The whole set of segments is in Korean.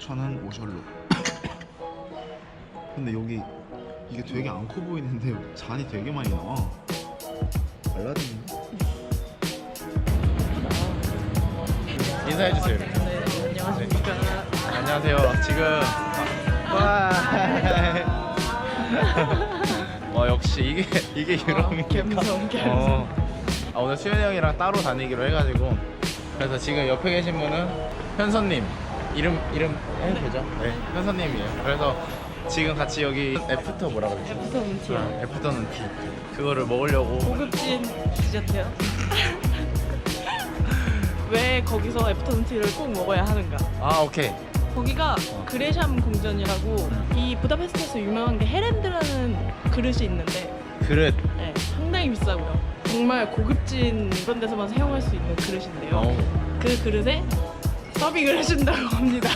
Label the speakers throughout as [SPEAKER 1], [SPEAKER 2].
[SPEAKER 1] 6,000원 오셜로. 근데 여기 이게 되게 안 커 보이는데 잔이 되게 많이 나와. 알라딘. 인사해 주세요.
[SPEAKER 2] 네, 안녕하십니까.
[SPEAKER 1] 안녕하세요. 지금 와. 와 역시 이게 이게 유럽이니까.
[SPEAKER 2] 감성, 감성.
[SPEAKER 1] 어. 아, 오늘 수현이 형이랑 따로 다니기로 해가지고 그래서 지금 옆에 계신 분은 현선님 이름 이름 해도 되죠? 네 현선님이에요. 그래서 지금 같이 여기 애프터 뭐라 그러지?
[SPEAKER 2] 애프터 문티요.
[SPEAKER 1] 아, 애프터는 티 그거를 먹으려고
[SPEAKER 2] 고급진 디저트요. 왜 거기서 애프터 문티를 꼭 먹어야 하는가?
[SPEAKER 1] 아 오케이
[SPEAKER 2] 거기가 그레샴 궁전이라고 이 부다페스트에서 유명한 게 헤렌드라는 그릇이 있는데
[SPEAKER 1] 그릇
[SPEAKER 2] 네, 상당히 비싸고요. 정말 고급진 그런 데서만 사용할 수 있는 그릇인데요.
[SPEAKER 1] 어.
[SPEAKER 2] 그 그릇에 서빙을 해준다고 합니다.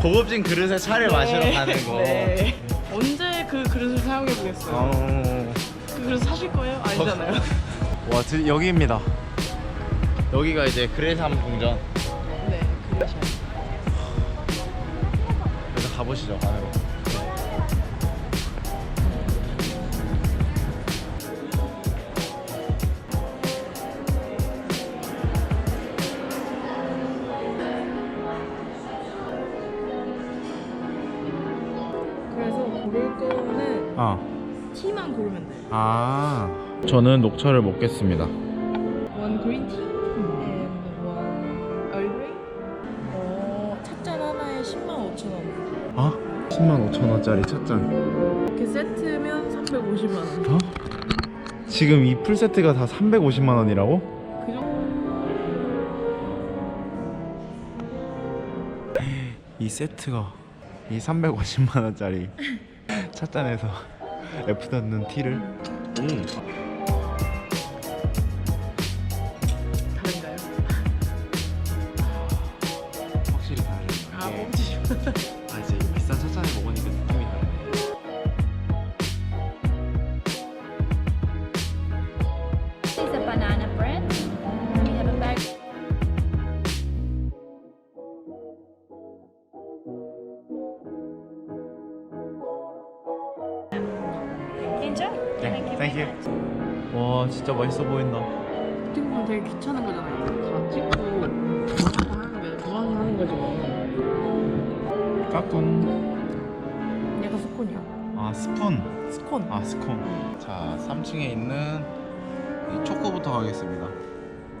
[SPEAKER 1] 고급진 그릇에 차를 마시러 가는 거.
[SPEAKER 2] 네. 언제 그 그릇을 사용해 보겠어요?
[SPEAKER 1] 어.
[SPEAKER 2] 그 그릇 사실 거예요? 아니잖아요.
[SPEAKER 1] 와 드, 여기입니다. 여기가 이제 그레삼 궁전.
[SPEAKER 2] 네.
[SPEAKER 1] 그래서 가보시죠 안으로.
[SPEAKER 2] 고를 거는
[SPEAKER 1] 아.
[SPEAKER 2] 티만 고르면 돼요.
[SPEAKER 1] 아. 저는 녹차를 먹겠습니다.
[SPEAKER 2] 원 그린 티 and 원 얼그레이. 어, 찻잔 하나에 10만 5천 원.
[SPEAKER 1] 아? 10만 5천 원짜리 찻잔.
[SPEAKER 2] 이렇게 세트면 350만 원.
[SPEAKER 1] 어? 지금 이 풀 세트가 다 350만 원이라고?
[SPEAKER 2] 그 정도.
[SPEAKER 1] 이 세트가 이 350만 원짜리 찻잔에서 F 닿는 티를 음.
[SPEAKER 2] 다른가요?
[SPEAKER 1] 확실히 다르네.
[SPEAKER 2] 아.
[SPEAKER 1] 아이
[SPEAKER 3] You.
[SPEAKER 1] 땡큐. 와 진짜 맛있어 보인다.
[SPEAKER 2] 부팅은 되게 귀찮은 거잖아요. 다 찍고 하는 게 좋아서 하는 거지 뭐.
[SPEAKER 1] 까꿍.
[SPEAKER 2] 얘가 스콘이야.
[SPEAKER 1] 아 스푼.
[SPEAKER 2] 스콘.
[SPEAKER 1] 아 스콘. 자 3층에 있는 이 초코부터 가겠습니다.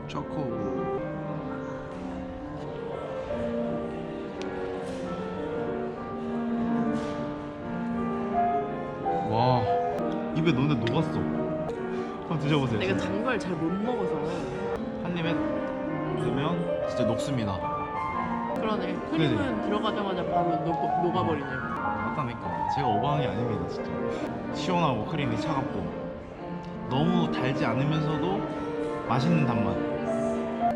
[SPEAKER 1] 초코. 입에 넣는데 녹았어. 한번 드셔보세요.
[SPEAKER 2] 내가 단 걸 잘 못 먹어서.
[SPEAKER 1] 한 입에 넣으면 진짜 녹습니다.
[SPEAKER 2] 그러네. 크림은 들어가자마자 바로 녹, 녹아버리네.
[SPEAKER 1] 맞다니까 제가 오버한 게 아닙니다 진짜 시원하고 크림이 차갑고 너무 달지 않으면서도 맛있는 단맛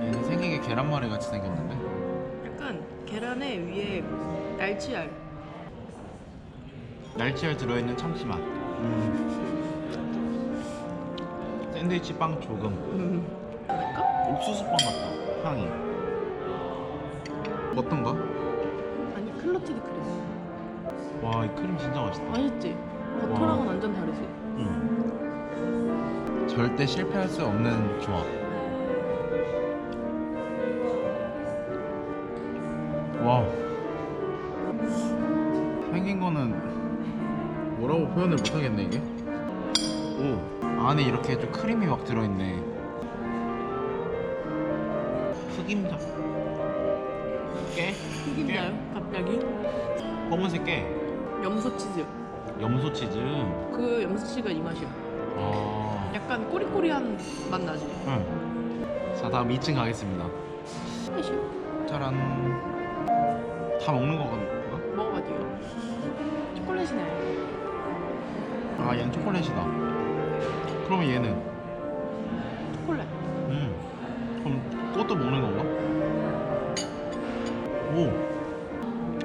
[SPEAKER 1] 얘는 생긴 게 계란말이 같이 생겼는데
[SPEAKER 2] 약간 계란에 위에 날치알.
[SPEAKER 1] 날치알 들어있는 참치 맛 샌드위치 빵 조금
[SPEAKER 2] 음. 그럴까?
[SPEAKER 1] 옥수수 빵 같다 향이 어떤가?
[SPEAKER 2] 아니 클로티드 크림.
[SPEAKER 1] 와 이 크림 진짜 맛있다
[SPEAKER 2] 맛있지? 버터랑은 완전 다르지.
[SPEAKER 1] 음. 절대 실패할 수 없는 조합 와 생긴 거는 뭐라고 표현을 못하겠네 이게 오 안에 이렇게 좀 크림이 막 들어있네 흑임자 깨?
[SPEAKER 2] 튀김자요? 갑자기?
[SPEAKER 1] 검은색 깨
[SPEAKER 2] 염소 치즈.
[SPEAKER 1] 염소 치즈
[SPEAKER 2] 그 염소 치즈가 이 맛이야.
[SPEAKER 1] 아
[SPEAKER 2] 약간 꼬리꼬리한 맛 나지.
[SPEAKER 1] 응. 자 다음 2층 가겠습니다. 짜란 다 먹는 거 같나?
[SPEAKER 2] 먹어봐 뒤요. 초콜릿이네.
[SPEAKER 1] 아 얘는 초콜릿이다 그러면 얘는
[SPEAKER 2] 초콜릿.
[SPEAKER 1] 음 그럼 꽃도 먹는 건가? 오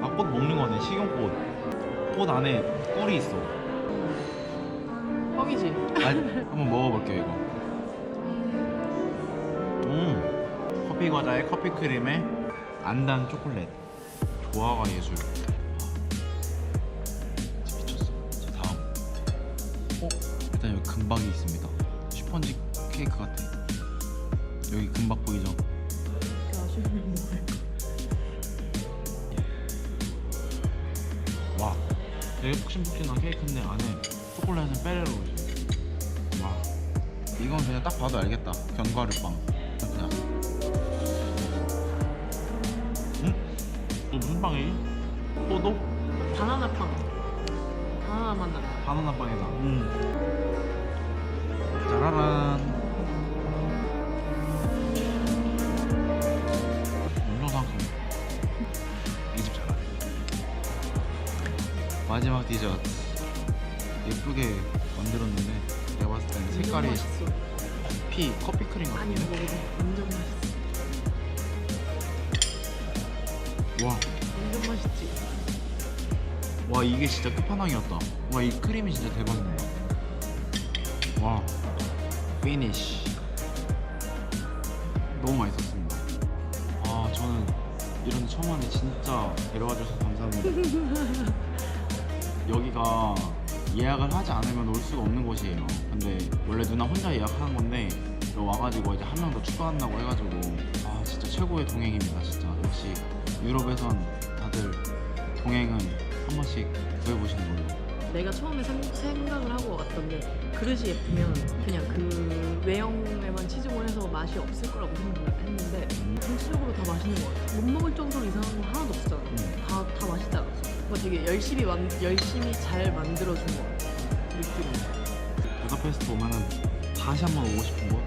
[SPEAKER 1] 아 꽃 먹는 거네 식용꽃 꽃 안에 꿀이 있어
[SPEAKER 2] 뻥이지.
[SPEAKER 1] 아 한번 먹어볼게요 이거 음 커피 과자에 커피 크림에 안단 초콜릿 조화가 예술. 미쳤어. 자 다음. 어? 일단 여기 금박이 있습니다. 슈펀지 케이크 같아. 여기 금박 보이죠? 와. 되게 푹신푹신한 케이크인데 안에 초콜릿은 페레로지. 와. 이건 그냥 딱 봐도 알겠다. 견과류빵. 그냥. 응? 또 무슨 빵이지? 포도?
[SPEAKER 2] 바나나 빵. 바나나 맛 난다.
[SPEAKER 1] 바나나 빵이다. 음. 짜라란. 이집 잘하네. 마지막 디저트. 예쁘게 만들었는데 내가 봤을 때는 색깔이
[SPEAKER 2] 맛있어.
[SPEAKER 1] 피 커피 크림
[SPEAKER 2] 아니
[SPEAKER 1] 같은데.
[SPEAKER 2] 먹어도 완전 맛있어.
[SPEAKER 1] 와,
[SPEAKER 2] 완전 맛있지.
[SPEAKER 1] 와 이게 진짜 끝판왕이었다. 와 이 크림이 진짜 대박이다. 와, 피니쉬. 너무 맛있었습니다. 아 저는 이런 데 처음 왔는데 진짜 데려와 주셔서 감사합니다. 여기가 예약을 하지 않으면 올 수가 없는 곳이에요. 근데 원래 누나 혼자 예약한 건데 와가지고 이제 한 명 더 추가한다고 해가지고 아 진짜 최고의 동행입니다. 진짜 역시 유럽에선 다들 동행은 한 번씩 구해보시는 걸로.
[SPEAKER 2] 내가 처음에 생, 생각을 하고 왔던데 그릇이 예쁘면 그냥 그 외형에만 치중을 해서 맛이 없을 거라고 생각을 했는데
[SPEAKER 1] 음.
[SPEAKER 2] 전체적으로 다 맛있는 것 같아. 못 먹을 정도로 이상한 거 하나도 없잖아.
[SPEAKER 1] 음.
[SPEAKER 2] 다, 다 않았어? 뭔가 되게 열심히, 만, 열심히 잘 만들어준 것 같아. 느낌이.
[SPEAKER 1] 부다페스트 오면은 다시 한 번 오고 싶은 곳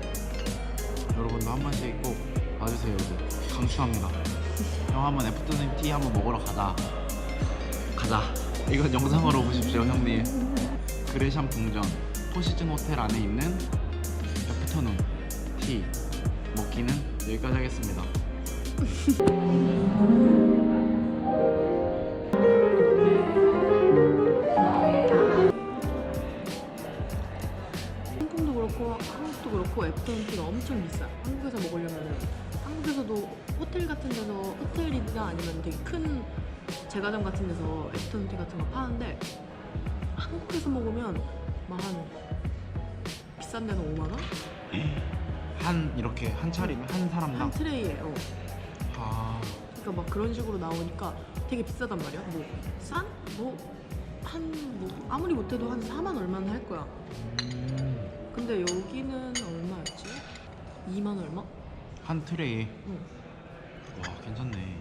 [SPEAKER 1] 여러분도 한 번씩 꼭 와주세요 여기 강추합니다 형 한번 애프터눈 티 한번 먹으러 가자 가자 이건 영상으로 보십시오 형님 그레샴 궁전 포시즌 호텔 안에 있는 애프터눈 티 먹기는 여기까지 하겠습니다
[SPEAKER 2] 홍콩도 그렇고 한국도 그렇고 애프터눈 티가 엄청 비싸. 한국에서 먹으려면 한국에서도 호텔 같은 데서 호텔이나 아니면 되게 큰 제과점 같은 데서 애프터눈 티 같은 거 파는데 한국에서 먹으면 막한 비싼 데는 5만 원?
[SPEAKER 1] 한 이렇게 한 차리면 한 사람당
[SPEAKER 2] 한 트레이에. 어.
[SPEAKER 1] 아
[SPEAKER 2] 그러니까 막 그런 식으로 나오니까 되게 비싸단 말이야. 뭐 싼? 뭐한뭐 아무리 못해도 한 4만 얼마는 할 거야.
[SPEAKER 1] 음,
[SPEAKER 2] 근데 여기는 얼마였지? 2만 얼마?
[SPEAKER 1] 한 트레이에
[SPEAKER 2] 응.
[SPEAKER 1] 와 괜찮네